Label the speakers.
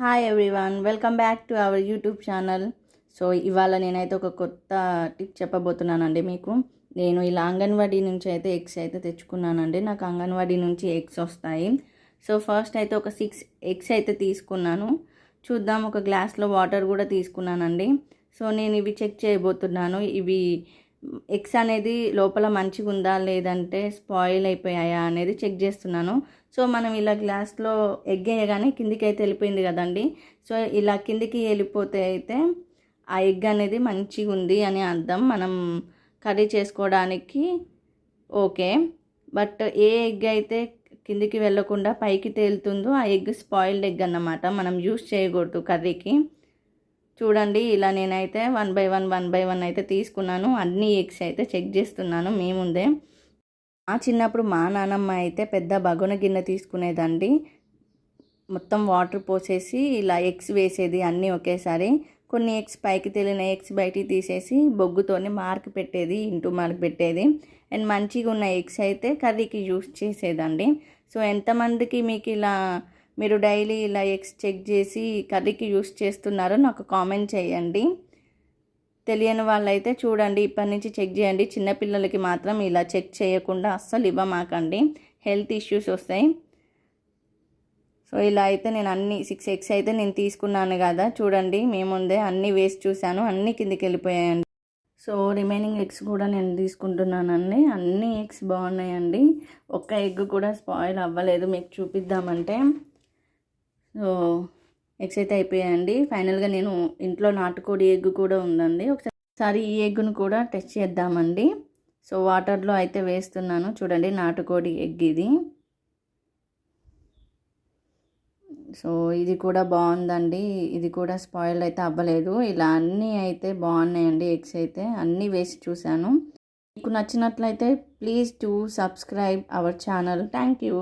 Speaker 1: Hi everyone welcome back to our YouTube channel so ఇవాళ నేనైతే ఒక కొత్త టిప్ చెప్పబోతున్నానండి మీకు. నేను ఇలా అంగన్వాడీ నుంచి అయితే ఎగ్స్ అయితే తెచ్చుకున్నానండి. నాకు అంగన్వాడీ నుంచి ఎగ్స్ వస్తాయి. సో ఫస్ట్ అయితే ఒక సిక్స్ ఎగ్స్ అయితే తీసుకున్నాను. చూద్దాం ఒక గ్లాస్లో వాటర్ కూడా తీసుకున్నానండి. సో నేను ఇవి చెక్ చేయబోతున్నాను. ఇవి ఎగ్స్ అనేది లోపల మంచిగా ఉందా లేదంటే స్పాయిల్ అయిపోయాయా అనేది చెక్ చేస్తున్నాను. సో మనం ఇలా గ్లాస్లో ఎగ్ వేయగానే కిందికి అయితే వెళ్ళిపోయింది కదండి. సో ఇలా కిందికి వెళ్ళిపోతే అయితే ఆ ఎగ్ అనేది మంచిగా ఉంది అని అర్థం. మనం కర్రీ చేసుకోవడానికి ఓకే. బట్ ఏ ఎగ్ అయితే కిందికి వెళ్ళకుండా పైకి తేలుతుందో ఆ ఎగ్ స్పాయిల్డ్ ఎగ్ అన్నమాట. మనం యూస్ చేయకూడదు కర్రీకి. చూడండి ఇలా నేనైతే one by one one by one అయితే తీసుకున్నాను. అన్ని ఎగ్స్ అయితే చెక్ చేస్తున్నాను మీ ముందే. ఆ చిన్నప్పుడు మా నానమ్మ అయితే పెద్ద బగోన గిన్నె తీసుకునేదండి. మొత్తం వాటర్ పోసేసి ఇలా ఎగ్స్ వేసేది అన్నీ ఒకేసారి. కొన్ని ఎగ్స్ పైకి తేలిన ఎగ్స్ బయటికి తీసేసి బొగ్గుతోనే మార్క్ పెట్టేది ఇంటూ మార్క్ పెట్టేది. అండ్ మంచిగా ఉన్న ఎగ్స్ అయితే కర్రీకి యూస్ చేసేదండి. సో ఎంతమందికి మీకు ఇలా మీరు డైలీ ఇలా ఎగ్స్ చెక్ చేసి కర్రీకి యూస్ చేస్తున్నారో నాకు కామెంట్ చేయండి. తెలియని వాళ్ళైతే చూడండి ఇప్పటి నుంచి చెక్ చేయండి. చిన్నపిల్లలకి మాత్రం ఇలా చెక్ చేయకుండా అస్సలు ఇవ్వమాకండి. హెల్త్ ఇష్యూస్ వస్తాయి. సో ఇలా అయితే నేను అన్ని సిక్స్ ఎగ్స్ అయితే నేను తీసుకున్నాను కదా చూడండి. మేముందే అన్నీ వేస్ట్ చూశాను అన్నీ కిందికి వెళ్ళిపోయాయండి. సో రిమైనింగ్ ఎగ్స్ కూడా నేను తీసుకుంటున్నానండి. అన్ని ఎగ్స్ బాగున్నాయండి. ఒక్క ఎగ్ కూడా స్పాయిల్ అవ్వలేదు. మీకు చూపిద్దామంటే ఎగ్స్ అయితే అయిపోయాయండి ఫైనల్గా నేను ఇంట్లో నాటుకోడి ఎగ్ కూడా ఉందండి. ఒకసారి ఈ ఎగ్గును కూడా టెస్ట్ చేద్దామండి. సో వాటర్లో అయితే వేస్తున్నాను. చూడండి నాటుకోడి ఎగ్ ఇది. సో ఇది కూడా బాగుందండి. ఇది కూడా స్పాయిల్ అయితే అవ్వలేదు. ఇలా అన్నీ అయితే బాగున్నాయండి ఎగ్స్ అయితే. అన్నీ వేసి చూశాను. మీకు నచ్చినట్లయితే please to subscribe our channel. Thank you.